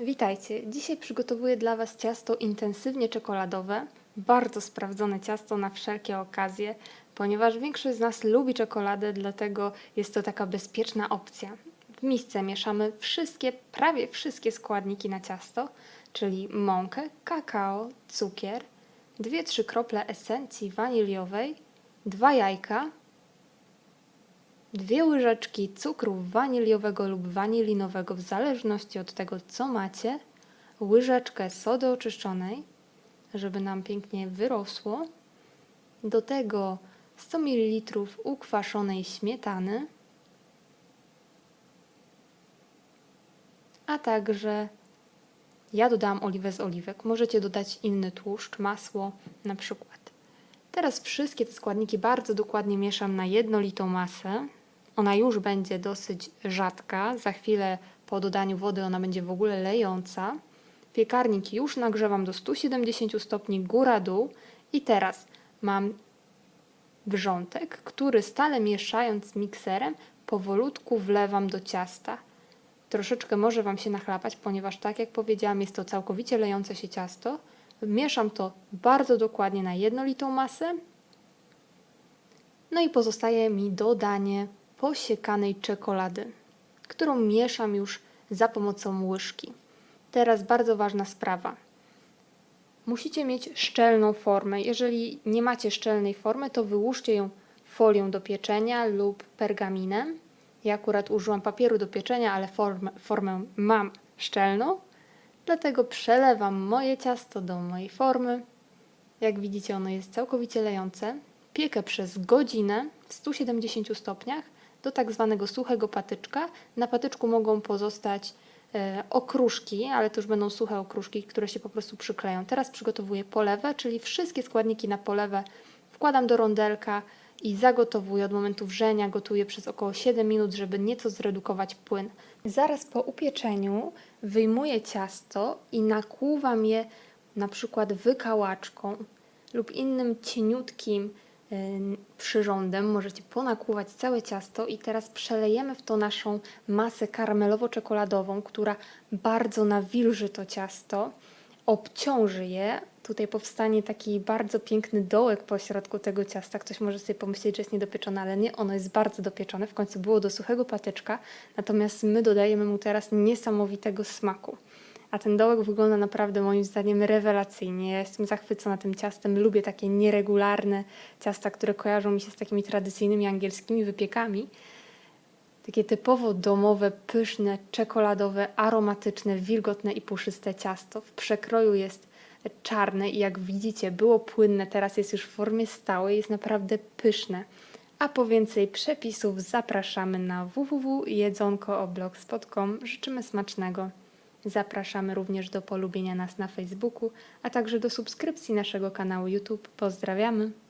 Witajcie. Dzisiaj przygotowuję dla Was ciasto intensywnie czekoladowe. Bardzo sprawdzone ciasto na wszelkie okazje, ponieważ większość z nas lubi czekoladę, dlatego jest to taka bezpieczna opcja. W misce mieszamy wszystkie, prawie wszystkie składniki na ciasto, czyli mąkę, kakao, cukier, 2-3 krople esencji waniliowej, dwa jajka, Dwie łyżeczki cukru waniliowego lub wanilinowego, w zależności od tego, co macie. Łyżeczkę sody oczyszczonej, żeby nam pięknie wyrosło. Do tego 100 ml ukwaszonej śmietany, a także ja dodałam oliwę z oliwek. Możecie dodać inny tłuszcz, masło na przykład. Teraz wszystkie te składniki bardzo dokładnie mieszam na jednolitą masę. Ona już będzie dosyć rzadka. Za chwilę po dodaniu wody ona będzie w ogóle lejąca. Piekarnik już nagrzewam do 170 stopni góra-dół i teraz mam wrzątek, który stale mieszając mikserem powolutku wlewam do ciasta. Troszeczkę może Wam się nachlapać, ponieważ tak jak powiedziałam, jest to całkowicie lejące się ciasto. Mieszam to bardzo dokładnie na jednolitą masę. No i pozostaje mi dodanie posiekanej czekolady, którą mieszam już za pomocą łyżki. Teraz bardzo ważna sprawa. Musicie mieć szczelną formę. Jeżeli nie macie szczelnej formy, to wyłóżcie ją folią do pieczenia lub pergaminem. Ja akurat użyłam papieru do pieczenia, ale formę, formę mam szczelną. Dlatego przelewam moje ciasto do mojej formy. Jak widzicie, ono jest całkowicie lejące. Piekę przez godzinę w 170 stopniach do tak zwanego suchego patyczka. Na patyczku mogą pozostać e, okruszki, ale to już będą suche okruszki, które się po prostu przykleją. Teraz przygotowuję polewę, czyli wszystkie składniki na polewę wkładam do rondelka i zagotowuję od momentu wrzenia. Gotuję przez około 7 minut, żeby nieco zredukować płyn. Zaraz po upieczeniu wyjmuję ciasto i nakłuwam je na przykład wykałaczką lub innym cieniutkim przyrządem. Możecie ponakłuwać całe ciasto i teraz przelejemy w to naszą masę karmelowo-czekoladową, która bardzo nawilży to ciasto, obciąży je. Tutaj powstanie taki bardzo piękny dołek po środku tego ciasta. Ktoś może sobie pomyśleć, że jest niedopieczone, ale nie, ono jest bardzo dopieczone. W końcu było do suchego patyczka, natomiast my dodajemy mu teraz niesamowitego smaku. A ten dołek wygląda naprawdę moim zdaniem rewelacyjnie. Ja jestem zachwycona tym ciastem. Lubię takie nieregularne ciasta, które kojarzą mi się z takimi tradycyjnymi angielskimi wypiekami. Takie typowo domowe, pyszne, czekoladowe, aromatyczne, wilgotne i puszyste ciasto. W przekroju jest czarne i jak widzicie było płynne, teraz jest już w formie stałej, jest naprawdę pyszne. A po więcej przepisów zapraszamy na www.jedzonkooblogs.com. Życzymy smacznego. Zapraszamy również do polubienia nas na Facebooku, a także do subskrypcji naszego kanału YouTube. Pozdrawiamy!